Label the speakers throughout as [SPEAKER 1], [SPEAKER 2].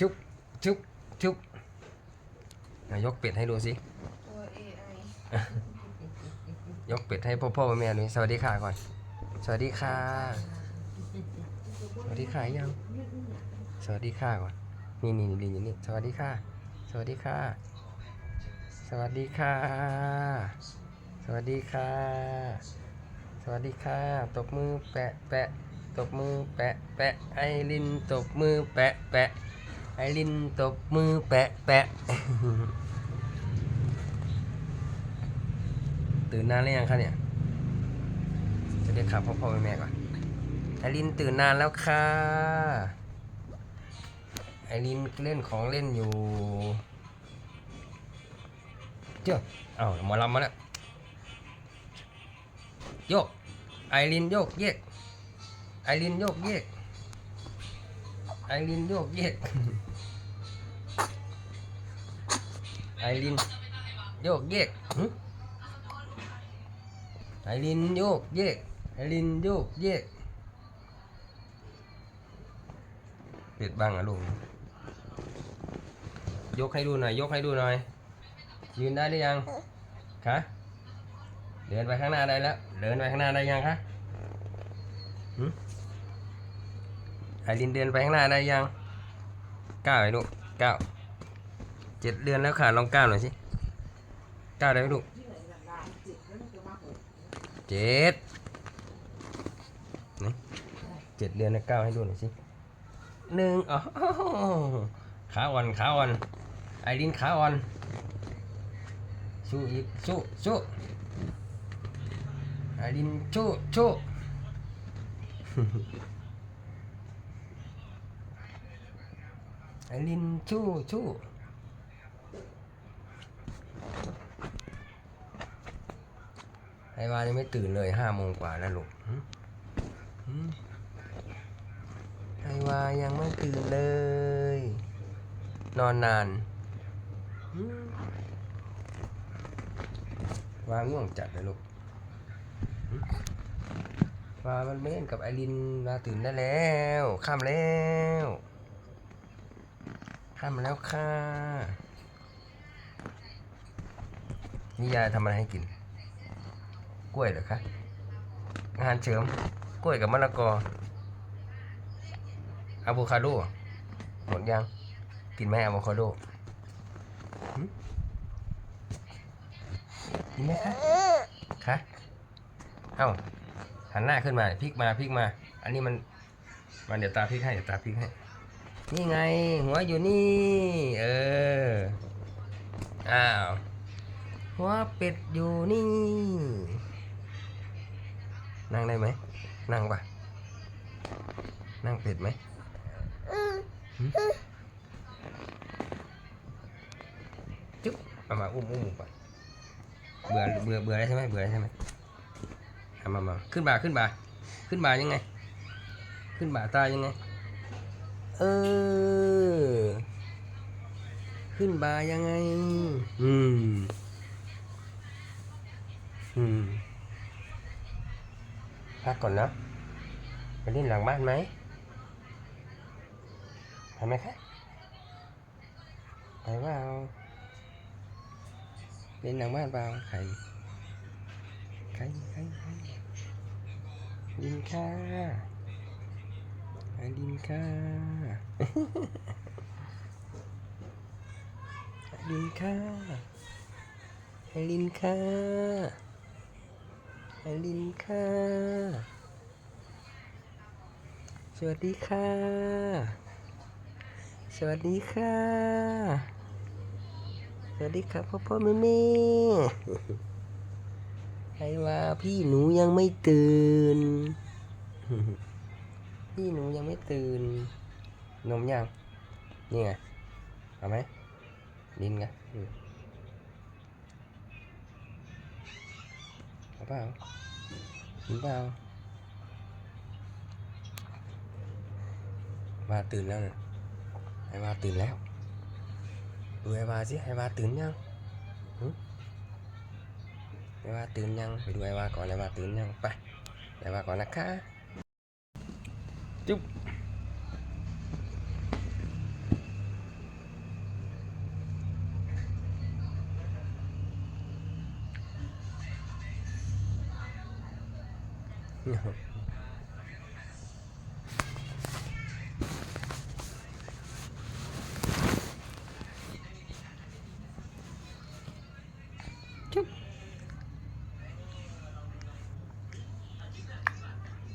[SPEAKER 1] ชุบชุบชุบอะยกเป็ดให้ดูสิ
[SPEAKER 2] ตัว AI
[SPEAKER 1] ยกเป็ดให้พ่อพ่อแม่ดูสวัสดีค่ะก่อน สวัสดีค่ะ สวัสดีค่ะยัง สวัสดีค่ะก่อน นี่นี่นี่อยู่นี่สวัสดีค่ะ สวัสดีค่ะ สวัสดีค่ะ สวัสดีค่ะ สวัสดีค่ะ ตบมือแปะแปะ ตบมือแปะแปะ ไอรินตบมือแปะแปะ ไอรินตบมือแปะแปะตื่นนานหรือยังคะเนี่ย จะเรียกขับพ่อพ่อแม่ก่อนไอรินตื่นนานแล้วค่ะ ไอรินเล่นของเล่นอยู่เจ้าเอ้าหมอลำมาแล้ว โยก ไอรินโยกเยก ไอรินโยกเยก ไอรินโยกเยก ไอรินโยกเยกไอรินโยกเยกไอรินโยกเยกเปิดบ้างอะลูก ยกให้ดูหน่อยยกให้ดูหน่อย ยืนได้หรือยังคะเดินไปข้างหน้าได้แล้ว เดินไปข้างหน้าได้ยังคะไอรินเดินไปข้างหน้าได้ยังก้าวไอ้ลูกก้าว เจ็ดเดือนแล้วค่ะลองก้าวหน่อยสิก้าวได้ไหมลูกเจ็ดนี่เจ็ดเดือนแล้วก้าวให้ดูหน่อยสิหนึ่งอ๋อขาอ่อนขาอ่อนไอรินขาอ่อนสู้อีกสู้สู้ไอดินสู้สู้ไอดินสู้สู้ไอ วายังไม่ตื่นเลยห้าโมงกว่าแล้วลูกไอวายังไม่ตื่นเลย นอนนานวาง่วงจัดเลยลูกวามันไม่เล่นกับไอรินวาตื่นได้แล้วข้ามแล้วข้ามแล้วค่ะนี่ยายทำอะไรให้กิน กล้วยเหรอคะอาหารเสริมกล้วยกับมะละกออะโวคาโดหมดยังกินไหมอะโวคาโดกินไหมคะคะเอ้าหันหน้าขึ้นมาพลิกมาพลิกมา อันนี้มันมันเดี๋ยวตาพลิกให้เดี๋ยวตาพลิกให้นี่ไง หัวอยู่นี่ เอออ้าวหัวเป็ดอยู่นี่ นั่งได้ไหม นั่งปะนั่งเป็ดไหมหึจุ๊บเอามาอุ้มอุ้มอุ้มไปเบื่อเบื่อเบื่อแล้วใช่ไหมเบื่อแล้วใช่ไหมเอามามาขึ้นบ่าขึ้นบ่าขึ้นบ่ายังไง ขึ้นบ่าตายังไง เออ ขึ้นบ่ายังไง อืม อืม พักก่อนนะไปเล่นหลังบ้านไหมไปไหมคะไปว่าเล่นหนังบ้านเปล่าใครใครใครใครดินค่าดินค่าไอ้ดินค่าไอ้ดินค่า ไอ้ดินค่าสวัสดีค่ะ สวัสดีค่ะ สวัสดีครับพ่อพ่อแม่แม่ใครว่าพี่หนูยังไม่ตื่น พี่หนูยังไม่ตื่น นมยัง นี่ไง เอาไหมดินไงอืมเอาเปล่ากินเปล่าว่าตื่นแล้วเนี่ยไอ้ว่าตื่นแล้วดูไอวาสิไอวาตื่นยัง หึไอวาตื่นยังไปดูไอวาก่อนไอวาตื่นยังไปไอวาก่อนนะคะ จุ๊บ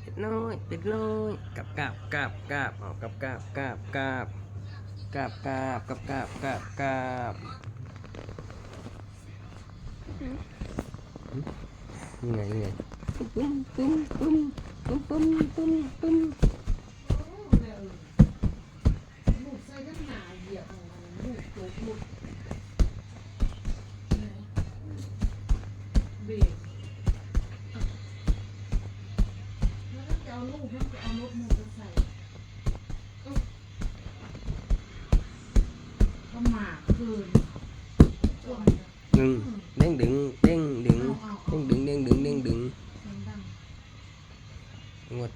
[SPEAKER 1] เป็ดน้อยเป็ดน้อยกับกาบกาบ pum, pum, pum, pum, pum, pum, pum, pum.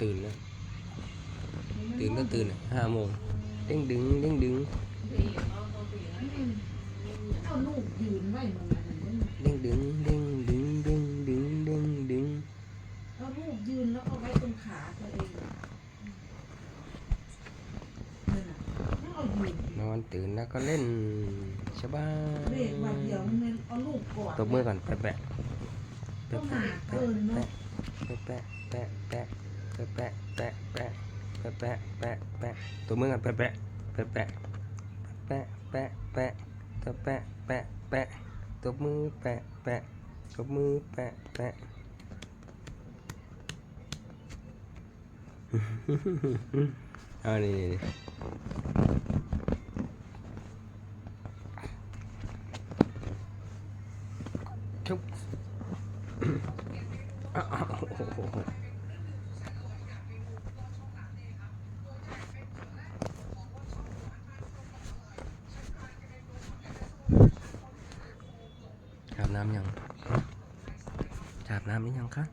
[SPEAKER 1] นึ
[SPEAKER 2] กว่าตื่น
[SPEAKER 1] แล้ว ตื่นก็ตื่นอะห้าโมงเด้งดึงเด้งดึง
[SPEAKER 2] อืมเอาลูกยืนไว้มันอะไรนั่นน่ะ
[SPEAKER 1] เด้งดึงเด้งดึงเด้งดึงเด้งดึง
[SPEAKER 2] เอาลูกยืนแล้วเอาไว้ตรงขาตัวเองนั่นน่ะไม่เอายืน
[SPEAKER 1] นอนตื่นแล้วก็เล่นชะบ้า
[SPEAKER 2] เบรกวันเดียวมันเอาลูกกอด
[SPEAKER 1] ตบมือก่อนแปะแปะ
[SPEAKER 2] ก็
[SPEAKER 1] แปะ
[SPEAKER 2] หนาเกินเนาะ
[SPEAKER 1] แปะแปะแปะแปะ แปะแปะแปะแปะแปะแปะตบมือก่อนแปะแปะแปะแปะแปะแปะแปะตบแปะแปะแปะตบมือแปะแปะตบมือแปะแปะเอานี่นี่นี่ชุบอ้าว อาบน้ำยังอาบน้ำหรือยังคะ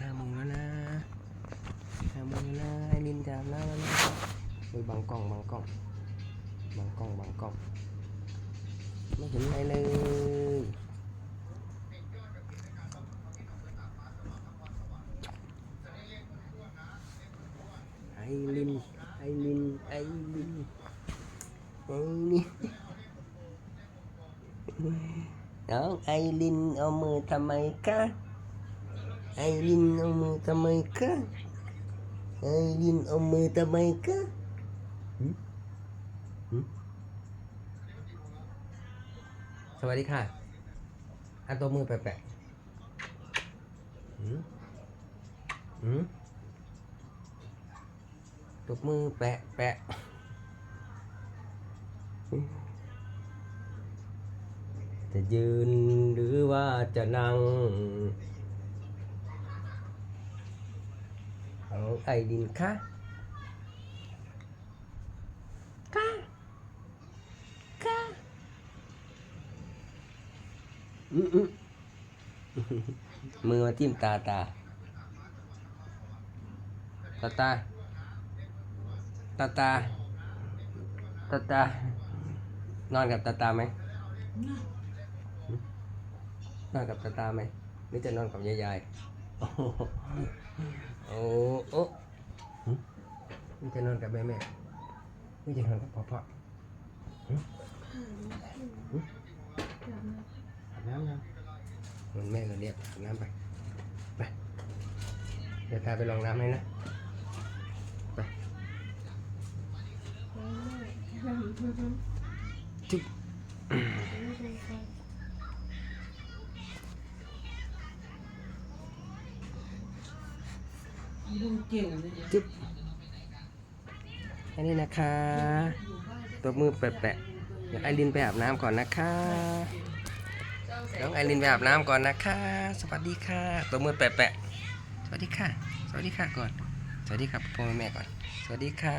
[SPEAKER 1] ห้าโมงแล้วนะทำมือนะไอรินจับแล้วนะมือบังกล้องบังกล้องบังกล้องบังกล้อง ไม่เห็นอะไรเลยไอรินไอรินไอรินไอริน น้องไอรินเอามือทำไมคะไอรินเอามือทำไมคะไอ้ยินเอามือทำไมคะหึหึสวัสดีค่ะอันตัวมือแปะๆหืมหืมตัวมือแปะแปะ จะยืนหรือว่าจะนั่งเอาไอดินค่ะค่ะค่ะอืออือมือมาทิ่มตาตา ตาตา ตาตา ตาตานอนกับตาตาไหม นอนกับตาตาไหมหรือจะนอนกับยายยายโอ้โหโอ้โอ้หึนี่จะนอนกับแม่แม่นี่จะนอนกับพ่อพ่อหึหึอาบน้ำยังมันแม่ก็เรียกอาบน้ำไป ไป เดี๋ยวพาไปลองน้ำให้นะไปจุ๊บ จุ๊บอันนี้นะคะตัวมือแปะๆเดี๋ยวไอรินไปอาบน้ำก่อนนะคะน้องไอรินไปอาบน้ำก่อนนะคะ สวัสดีค่ะ ตัวมือแปะๆสวัสดีค่ะ สวัสดีค่ะก่อน สวัสดีครับพ่อแม่ก่อน สวัสดีค่ะ